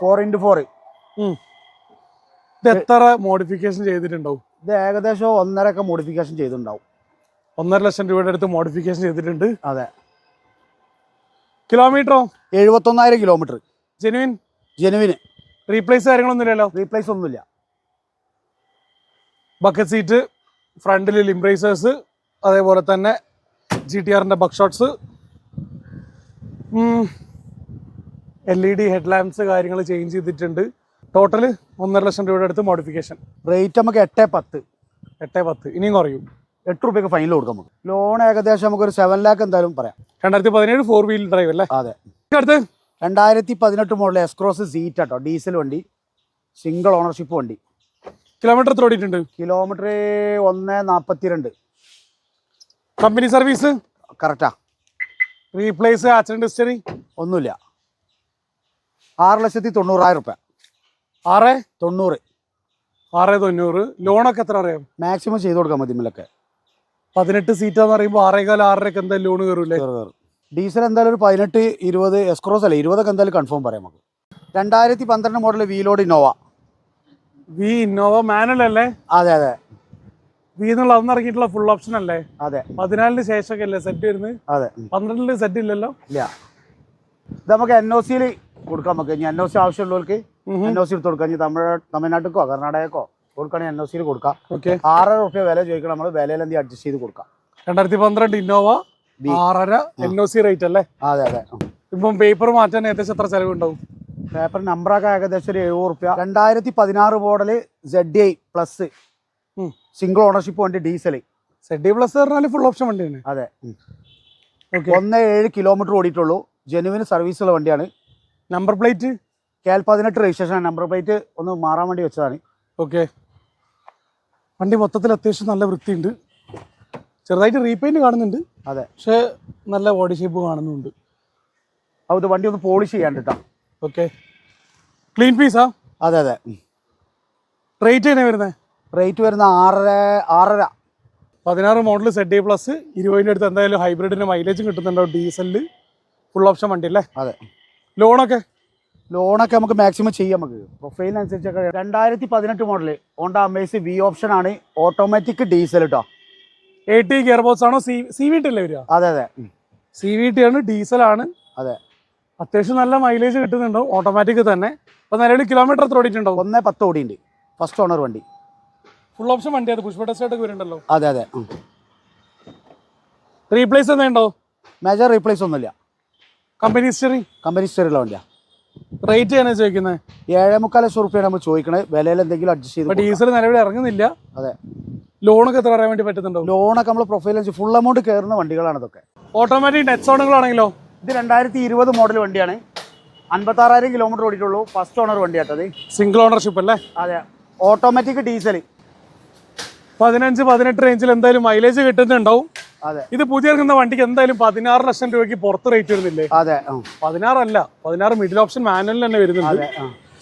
Four into four. ഇത് എത്ര മോഡിഫിക്കേഷൻ ചെയ്തിട്ടുണ്ടാവും? ഇത് ഏകദേശം ഒന്നര ഒക്കെ മോഡിഫിക്കേഷൻ ചെയ്തിട്ടുണ്ടാവും. ഒന്നര ലക്ഷം രൂപയുടെ അടുത്ത് മോഡിഫിക്കേഷൻ ചെയ്തിട്ടുണ്ട്. അതെ. കിലോമീറ്ററോ എഴുപത്തൊന്നായിരം കിലോമീറ്റർ ജെനുവിൻ ജെനുവിന്. റീപ്ലേസ് കാര്യങ്ങളൊന്നും ഇല്ലല്ലോ റീപ്ലേസ് ഒന്നുമില്ല ബക്കറ്റ് സീറ്റ് ഫ്രണ്ടിൽ ലിംബ്രൈസേഴ്സ് അതേപോലെ തന്നെ ജി ടി ആറിന്റെ ബക്ക് shots L E D head lamps കാര്യങ്ങൾ ചേഞ്ച് ചെയ്തിട്ടുണ്ട്. ടോട്ടൽ ഒന്നര ലക്ഷം രൂപയുടെ അടുത്ത് മോഡിഫിക്കേഷൻ റേറ്റ് നമുക്ക് എട്ട് പത്ത്. എട്ട് പത്ത്. ഇനിയും കുറയും. എട്ട് റുപ്യക്ക് ഫൈനൽ കൊടുക്കാം നമുക്ക്. ലോൺ ഏകദേശം നമുക്ക് ഒരു സെവൻ ലാക്ക് എന്തായാലും പറയാം. രണ്ടായിരത്തി പതിനേഴ് ഫോർ വീൽ ഡ്രൈവ് അല്ലേ? അതെ. അടുത്ത് രണ്ടായിരത്തി പതിനെട്ട് മോഡൽ എസ്ക്രോസ് സീറ്റ് കേട്ടോ ഡീസൽ വണ്ടി. സിംഗിൾ ഓണർഷിപ്പ് വണ്ടി. കിലോമീറ്റർ എത്ര ഓടിയിട്ടുണ്ട്? കിലോമീറ്റർ ഒന്ന് നാൽപ്പത്തിരണ്ട് കമ്പനി സർവീസ് കറക്റ്റാ റീപ്ലേസ് ആക്സിഡന്റ് ഹിസ്റ്ററി ഒന്നുമില്ല. ആറ് ലക്ഷത്തി തൊണ്ണൂറായിരം റുപ്യ. ആറ്? തൊണ്ണൂറ്. ആറ് തൊണ്ണൂറ്. ലോണൊക്കെ എത്ര അറിയാം? മാക്സിമം ചെയ്ത് കൊടുക്കാം മതി ഇതിലൊക്കെ പതിനെട്ട് സീറ്റാന്ന് പറയുമ്പോൾ ആറേകാൽ ആറരക്ക് എന്തായാലും ലോൺ കയറൂലേ ഡീസൽ എന്തായാലും ഒരു പതിനെട്ട് ഇരുപത് എസ്ക്രോസ് അല്ലേ ഇരുപതൊക്കെ എന്തായാലും കൺഫേം പറയാം നമുക്ക്. രണ്ടായിരത്തി പന്ത്രണ്ട് മോഡൽ വീലോഡ് ഇന്നോവ വി ഇന്നോവ മാനുവൽ അല്ലേ? അതെ അതെ. വി എന്നുള്ള അന്ന് ഇറങ്ങിയിട്ടുള്ള ഫുൾ ഓപ്ഷൻ അല്ലേ? അതെ. പതിനാലിന് ശേഷമൊക്കെ അല്ലേ സെറ്റ് വരുന്നത് അതെ. പന്ത്രണ്ടിൽ സെറ്റ് ഇല്ലല്ലോ? ഇല്ല. ഇത് നമുക്ക് എൻ ഒ സിയിൽ കൊടുക്കാം നമുക്ക്. ഇനി എൻ ഒ സി ആവശ്യമുള്ളവർക്ക് എൻ ഒ സി എടുത്ത് കൊടുക്കാം. ഇനി തമിഴ് തമിഴ്നാട്ടിക്കോ കർണാടകക്കോ കൊടുക്കുകയാണെങ്കിൽ എൻ ഒ സിയിൽ കൊടുക്കാം. ഓക്കെ ആറര റുപ്യ വില ചോദിക്കണം. നമ്മൾ വിലയിൽ എന്തെങ്കിലും അഡ്ജസ്റ്റ് ചെയ്ത് കൊടുക്കാം. രണ്ടായിരത്തി പന്ത്രണ്ട് ഇന്നോവ. ആറര എൻ ഒ സി റേറ്റ് അല്ലേ? അതെ അതെ. ഇപ്പം പേപ്പർ മാറ്റാൻ ഏകദേശം എത്ര ചെലവുണ്ടാവും? പേപ്പർ നമ്പറൊക്കെ ഏകദേശം ഒരു എഴുപത് റുപ്യ രണ്ടായിരത്തി പതിനാറ് model Z I plus single ownership വണ്ടി ഡീസൽ സെഡ് ഐ പ്ലസ് പറഞ്ഞാൽ ഫുൾ ഓപ്ഷൻ വണ്ടിയാണ് അതെ. ഒന്ന് ഏഴ് കിലോമീറ്റർ ഓടിയിട്ടുള്ളൂ. ജെനുവിന് സർവീസുള്ള വണ്ടിയാണ്. നമ്പർ പ്ലേറ്റ് കെ എൽ പതിനെട്ട് രജിസ്ട്രേഷൻ നമ്പർ പ്ലേറ്റ് ഒന്ന് മാറാൻ വേണ്ടി വെച്ചതാണ്. ഓക്കെ വണ്ടി മൊത്തത്തിൽ അത്യാവശ്യം നല്ല വൃത്തിയുണ്ട്. ചെറുതായിട്ട് റീപെയിന്റ് കാണുന്നുണ്ട്. അതെ. പക്ഷേ നല്ല ബോഡി ഷേപ്പ് കാണുന്നുണ്ട്. അത് വണ്ടി ഒന്ന് പോളിഷ് ചെയ്യാൻ കേട്ടോ ഓക്കെ ക്ലീൻ പീസാ അതെ അതെ. റേറ്റ് എങ്ങനെ വരുന്നത് റേറ്റ് വരുന്ന ആറര ആറര. പതിനാറ് മോഡൽ സെഡ് എ പ്ലസ് ഇരുപതിന്റെ അടുത്ത് എന്തായാലും ഹൈബ്രിഡിന് മൈലേജും കിട്ടുന്നുണ്ടാവും ഡീസലിൽ ഫുൾ ഓപ്ഷൻ വണ്ടി അല്ലേ? അതെ. ലോണൊക്കെ ലോണൊക്കെ നമുക്ക് മാക്സിമം ചെയ്യാം നമുക്ക്. പ്രൊഫൈലിനനുസരിച്ചൊക്കെ രണ്ടായിരത്തി പതിനെട്ട് model Honda Amaze V option ആണ്. ഓട്ടോമാറ്റിക് ഡീസൽ കേട്ടോ എ ടി ഗിയർ ബോക്സ് ആണോ? സി വി ടി അല്ലേ വരിക? അതെ അതെ. സി വി ടി ആണ് ഡീസലാണ്. അതെ. അത്യാവശ്യം നല്ല മൈലേജ് കിട്ടുന്നുണ്ട് ഓട്ടോമാറ്റിക് തന്നെ. അപ്പോൾ നിലവിൽ കിലോമീറ്റർ എത്ര ഓടിയിട്ടുണ്ടാവും? ഒന്നേ പത്ത് ഓടിയുണ്ട്. ഫസ്റ്റ് ഓണർ വണ്ടി. ഫുൾ ഓപ്ഷൻ വണ്ടി അത് പുഷ്പ ടെസ്റ്റ് ആയിട്ട് വരുന്നുണ്ടല്ലോ അതെ അതെ. റീപ്ലേസ് എന്താ ഉണ്ടോ മേജർ റീപ്ലേസ് ഒന്നുമില്ല. കമ്പനി ഹിസ്റ്ററി കമ്പനി ഹിസ്റ്ററിയുള്ള വണ്ടിയാണ് റേറ്റ് ആണ് ചോദിക്കുന്നത് ഏഴേ മുക്കാൽ ലക്ഷം റുപ്യാണ് നമ്മൾ ചോദിക്കണത് വിലയിൽ എന്തെങ്കിലും അഡ്ജസ്റ്റ് ചെയ്ത്. ഡീസൽ നിലവിൽ ഇറങ്ങുന്നില്ല. അതെ. ലോണൊക്കെ എത്ര പറയാൻ വേണ്ടി പറ്റുന്നുണ്ടോ? ലോണൊക്കെ നമ്മൾ പ്രൊഫൈൽ ഫുൾ എമൗണ്ട് കയറുന്ന വണ്ടികളാണ് ഇതൊക്കെ. ഓട്ടോമാറ്റിക് ടച്ച് സോണുകളാണെങ്കിലോ ഇത് രണ്ടായിരത്തി ഇരുപത് മോഡൽ വണ്ടിയാണ്. അൻപത്താറായിരം കിലോമീറ്റർ ഓടിയിട്ടുള്ളൂ. ഫസ്റ്റ് ഓണർ വണ്ടിയാട്ടത്. സിംഗിൾ ഓണർഷിപ്പ് അല്ലേ? അതെ. ഓട്ടോമാറ്റിക് ഡീസൽ പതിനഞ്ച് പതിനെട്ട് റേഞ്ചിൽ എന്തായാലും മൈലേജ് കിട്ടുന്നുണ്ടാവും. ഇത് പുതിയ ഇറങ്ങുന്ന വണ്ടിക്ക് എന്തായാലും പതിനാറ് ലക്ഷം രൂപയ്ക്ക് പുറത്ത് റേറ്റ് വരുന്നില്ലേ? അതെ പതിനാറല്ല പതിനാറ് മിഡിൽ ഓപ്ഷൻ മാനുവലിൽ തന്നെ വരുന്നുണ്ട്.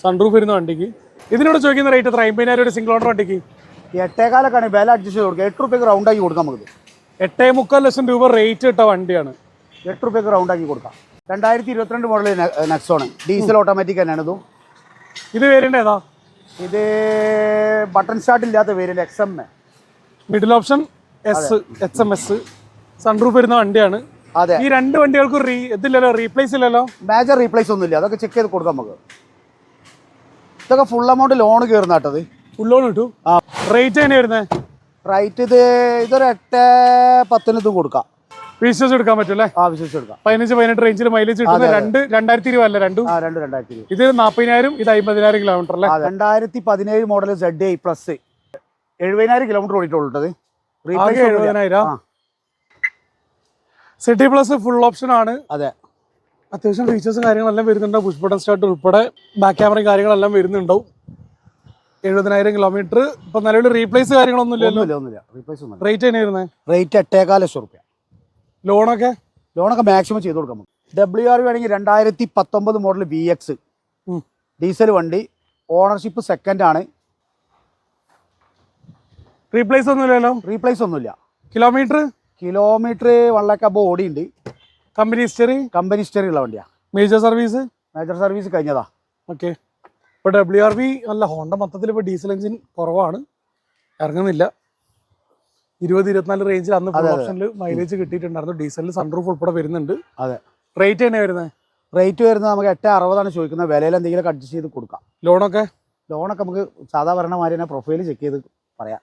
സൺറൂഫ് വരുന്ന വണ്ടിക്ക്. ഇതിനോട് ചോദിക്കുന്ന റേറ്റ് എത്ര? അമ്പതിനായിരം ഒരു സിംഗിൾ ഓണർ വണ്ടിക്ക്? എട്ടേകാലൊക്കെയാണ് വില അഡ്ജസ്റ്റ് ചെയ്ത് കൊടുക്കുക. എട്ട് റുപ്യക്ക് റൗണ്ട് ആക്കി കൊടുക്കാം നമുക്ക്. എട്ടേ മുക്കാൽ ലക്ഷം രൂപ റേറ്റ് ഇട്ട വണ്ടിയാണ്. എട്ട് റുപ്യക്ക് റൗണ്ട് ആക്കി കൊടുക്കാം. രണ്ടായിരത്തി ഇരുപത്തിരണ്ട് മോഡൽ നെക്സോണ് ഡീസൽ ഓട്ടോമാറ്റിക് തന്നെയാണ് ഇതും. ഇത് വേരിയന്റ് ഏതാ? ഇത് ബട്ടൺ സ്റ്റാർട്ട് ഇല്ലാത്ത variant X M middle option S H M S sunroof വരുന്ന വണ്ടിയാണ്. അതെ. ഈ രണ്ട് വണ്ടികൾക്കും റീ ഇതില്ലല്ലോ റീപ്ലേസ് ഇല്ലല്ലോ? മേജർ റീപ്ലേസ് ഒന്നുമില്ല. അതൊക്കെ ചെക്ക് ചെയ്ത് കൊടുക്കാം നമുക്ക്. ഇതൊക്കെ ഫുൾ എമൗണ്ട് ലോൺ കയറുന്ന കേട്ടത് ഫുൾ ലോൺ കിട്ടു ആ. റേറ്റ് എങ്ങനെ വരുന്നത് റൈറ്റ് ഇത് ഇതൊരു എട്ട് പത്തിന് ഇതും കൊടുക്കാം. വിശ്വസിച്ച് എടുക്കാൻ പറ്റും ആ വിശ്വസിച്ച് എടുക്കാം. പതിനഞ്ച് പതിനെട്ട് റേഞ്ചിൽ മൈലേജ് കിട്ടുന്ന രണ്ട് രണ്ടായിരത്തി ഇരുപത് അല്ല രണ്ടും? ആ രണ്ട് രണ്ടായിരത്തി ഇരുപത്. ഇത് നാൽപ്പതിനായിരം ഇത് അമ്പതിനായിരം കിലോമീറ്റർ അല്ലേ? രണ്ടായിരത്തി പതിനേഴ് മോഡൽ സെഡ് ഐ പ്ലസ് എഴുപതിനായിരം കിലോമീറ്റർ ഓടിയിട്ടുള്ളത് ആകെ എഴുപതിനായിരം. സിറ്റി പ്ലസ് ഫുൾ ഓപ്ഷൻ ആണ്. അതെ. അത്യാവശ്യം ഫീച്ചേഴ്സും കാര്യങ്ങളെല്ലാം വരുന്നുണ്ടാവും പുഷ് ബട്ടൺ സ്റ്റാർട്ട് ഉൾപ്പെടെ ബാക്ക് ക്യാമറയും കാര്യങ്ങളെല്ലാം വരുന്നുണ്ടാവും. എഴുപതിനായിരം കിലോമീറ്റർ ഇപ്പൊ നിലവിൽ റീപ്ലേസ് കാര്യങ്ങളൊന്നും ഇല്ലല്ലോ റേറ്റ് എങ്ങനെ റേറ്റ് ലക്ഷം റുപ്യ. ലോണൊക്കെ ലോണൊക്കെ മാക്സിമം ചെയ്ത് കൊടുക്കാം ഡബ്ല്യു ആർ വേണമെങ്കിൽ രണ്ടായിരത്തി പത്തൊമ്പത് മോഡൽ ബി എക്സ് ഡീസൽ വണ്ടി. ഓണർഷിപ്പ് സെക്കൻഡ് ആണ്. റീപ്ലേസ് ഒന്നുമില്ലല്ലോ? റീപ്ലേസ് ഒന്നുമില്ല. Kilometre kilometre one lakh above ഓടിയുണ്ട് company history company history ഉള്ള വണ്ടിയാ. മേജർ സർവീസ് മേജർ സർവീസ് കഴിഞ്ഞതാ. ഓക്കെ ഇപ്പോൾ ഡബ്ല്യു ആർ ബി അല്ല ഹോണ്ട മൊത്തത്തിൽ ഇപ്പോൾ ഡീസൽ എഞ്ചിൻ കുറവാണ്. ഇറങ്ങുന്നില്ല. ഇരുപത് ഇരുപത്തിനാല് റേഞ്ചിൽ അന്ന് ഫുൾ. ഓപ്ഷനിൽ മൈലേജ് കിട്ടിയിട്ടുണ്ടായിരുന്നു. ഡീസലിൽ സൺറൂഫ് ഉൾപ്പെടെ വരുന്നുണ്ട്. അതെ. റേറ്റ് തന്നെ വരുന്നത് റേറ്റ് വരുന്നത് നമുക്ക് എട്ട് അറുപതാണ് ചോദിക്കുന്നത്. വിലയിൽ എന്തെങ്കിലും അഡ്ജസ്റ്റ് ചെയ്ത് കൊടുക്കാം. ലോണൊക്കെ ലോണൊക്കെ നമുക്ക് സാധാ പറഞ്ഞ മാതിരി തന്നെ പ്രൊഫൈൽ ചെക്ക് ചെയ്ത് പറയാം.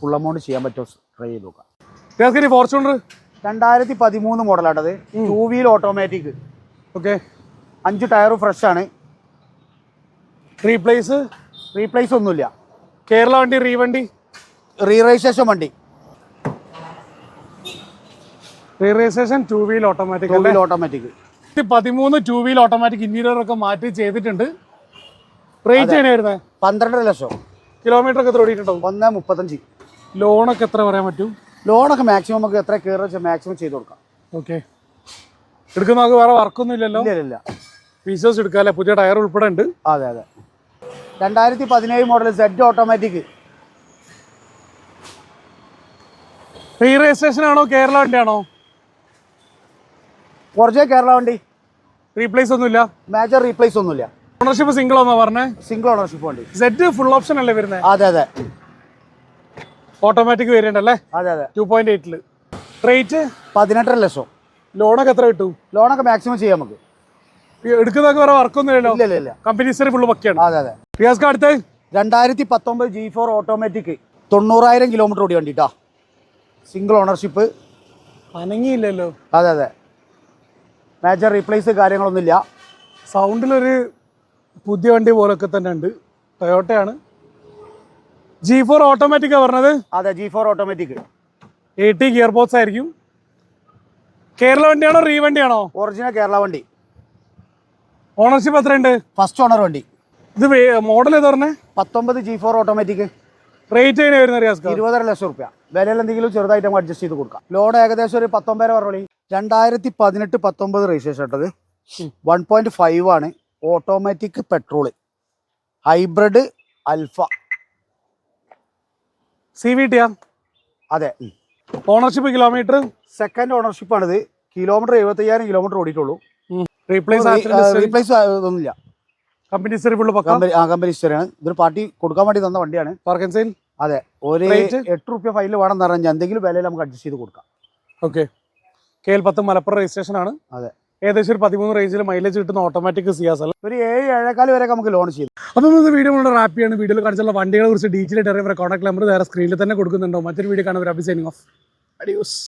ഫുൾ എമൗണ്ട് ചെയ്യാൻ പറ്റുമോ ട്രൈ ചെയ്ത് നോക്കാം. ഫോർച്യൂണർ രണ്ടായിരത്തി പതിമൂന്ന് മോഡലാട്ടത് ടു വീൽ ഓട്ടോമാറ്റിക് ഓക്കെ അഞ്ച് ടയർ ഫ്രഷ് ആണ്. റീപ്ലേസ് റീപ്ലേസ് ഒന്നുമില്ല. കേരള വണ്ടി റീ വണ്ടി? Re registration two. റീ രജിസ്ട്രേഷൻ two wheel automatic two wheel automatic പതിമൂന്ന് ടൂ വീൽ ഓട്ടോമാറ്റിക് ഇന്റീരിയർ ഒക്കെ മാറ്റി ചെയ്തിട്ടുണ്ട്. റേറ്റ് വരുന്നത്? പന്ത്രണ്ടര ലക്ഷം. കിലോമീറ്റർ ഒക്കെ ഓടിയിട്ടുണ്ടാവും? ഒന്ന് മുപ്പത്തഞ്ച്. ലോണൊക്കെ എത്ര പറയാൻ പറ്റും? ലോണൊക്കെ മാക്സിമം നമുക്ക് എത്ര കയറി വെച്ചാൽ മാക്സിമം ചെയ്ത് കൊടുക്കാം. ഓക്കെ എടുക്കുന്ന നമുക്ക് വേറെ വർക്കൊന്നും ഇല്ലല്ലോ? ഇല്ല ഇല്ല ഫീച്ചേഴ്സ് എടുക്കാല്ലേ? പുതിയ ടയർ ഉൾപ്പെടെ ഉണ്ട്. അതെ അതെ. രണ്ടായിരത്തി പതിനേഴ് model Z automatic free registration ആണോ കേരള വണ്ടി ആണോ? കുറച്ചേ കേരള വണ്ടി. റീപ്ലേസ് ഒന്നുമില്ല? മേജർ റീപ്ലേസ് ഒന്നുമില്ല. ഓണർഷിപ്പ് സിംഗിൾ ആണോ പറഞ്ഞേ? സിംഗിൾ ഓണർഷിപ്പ് വണ്ടി. സെഡ് ഫുൾ ഓപ്ഷൻ അല്ലേ വരുന്നത് അതെ അതെ. ഓട്ടോമാറ്റിക് വേരിയന്റ് അല്ലേ? അതെ അതെ. ടു പോയിന്റ് എയ്റ്റിൽ റേറ്റ് പതിനെട്ടര ലക്ഷം. ലോണൊക്കെ എത്ര കിട്ടും? ലോണൊക്കെ മാക്സിമം ചെയ്യാം നമുക്ക്. എടുക്കുന്നതൊക്കെ വേറെ വർക്കൊന്നും ഇല്ലല്ലോ. ഇല്ല ഇല്ല ഇല്ല. കമ്പനി ഹിസ്റ്ററി ഫുള്ള് പക്കയാണ്. അതെ അതെ. റിയാസ്ക്ക് അടുത്ത്? രണ്ടായിരത്തി പത്തൊമ്പത് ജി ഫോർ ഓട്ടോമാറ്റിക് തൊണ്ണൂറായിരം കിലോമീറ്റർ ഓടി വണ്ടിട്ടാ സിംഗിൾ ഓണർഷിപ്പ് അനങ്ങിയില്ലല്ലോ. അതെ അതെ. മേജർ റീപ്ലേസ് കാര്യങ്ങളൊന്നുമില്ല. സൗണ്ടിലൊരു പുതിയ വണ്ടി പോലൊക്കെ തന്നെ ഉണ്ട്. ടൊയോട്ടയാണ് ജി ഫോർ ഓട്ടോമാറ്റിക് പറഞ്ഞത്? അതെ G four automatic eighty gear box ആയിരിക്കും. കേരള വണ്ടിയാണോ റീ വണ്ടിയാണോ? ഒറിജിനൽ കേരള വണ്ടി. ഓണർഷിപ്പ് എത്രയുണ്ട്? ഫസ്റ്റ് ഓണർ വണ്ടി. ഇത് മോഡൽ ഏതാ പറഞ്ഞേ? പത്തൊമ്പത് ജി ഫോർ ഓട്ടോമാറ്റിക് റേറ്റ് എങ്ങനെ വരുന്ന റിയാസ്ക്ക് ഇരുപതര ലക്ഷം റുപ്യ. വിലയിൽ എന്തെങ്കിലും ചെറുതായിട്ട് നമുക്ക് അഡ്ജസ്റ്റ് ചെയ്ത് കൊടുക്കാം. ലോഡ് ഏകദേശം ഒരു പത്തൊമ്പതര പറഞ്ഞോളി. രണ്ടായിരത്തി പതിനെട്ട് പത്തൊമ്പത് രജിസ്ട്രേഷൻ ഇട്ടത് വൺ പോയിന്റ് ഫൈവ് ആണ്. Automatic petrol hybrid Alpha C V ടിയാ അതെ. ഓണർഷിപ്പ് കിലോമീറ്റർ സെക്കൻഡ് ഓണർഷിപ്പ് ആണിത്. കിലോമീറ്റർ എഴുപത്തയ്യായിരം കിലോമീറ്റർ ഓടിയിട്ടുള്ളൂ. റീപ്ലേസ് കമ്പനി ഹിസ്റ്ററി ഫുള്ള് പക്ക? കമ്പനി ആ കമ്പനി ഹിസ്റ്ററിയാണ് ഇതൊരു പാർട്ടി കൊടുക്കാൻ വേണ്ടി തന്ന വണ്ടിയാണ്. പാർക്കൻ സെയിൽ അതെ. ഒരു? എട്ട് റുപ്യ ഫൈനൽ എന്ന് പറഞ്ഞാൽ എന്തെങ്കിലും വിലയിൽ നമുക്ക് അഡ്ജസ്റ്റ് ചെയ്ത് കൊടുക്കാം. ഓക്കെ കെ എൽ പത്ത് മലപ്പുറം രജിസ്ട്രേഷൻ ആണ്. അതെ. ഏകദേശം ഒരു പതിമൂന്ന് റേഞ്ചിൽ മൈലേജ് കിട്ടുന്ന ഓട്ടോമാറ്റിക് സിയാസ് അല്ല? ഒരു ഏഴ് ഏഴേക്കാൽ വരെ നമുക്ക് ലോൺ ചെയ്യും. അപ്പോൾ നമുക്ക് വീഡിയോ നമ്മുടെ റാപ്പിയാണ് വീഡിയോയിൽ കാണിച്ചുള്ള വണ്ടികളെ കുറിച്ച് ഡീറ്റെയിൽ അറിയാൻ കോൺടാക്ട് നമ്പർ വേറെ സ്ക്രീനിൽ തന്നെ കൊടുക്കുന്നുണ്ടോ? മറ്റൊരു വീഡിയോ കാണാൻ അഭിസൈനിങ് അഭി ഓഫ് അഡിയോസ്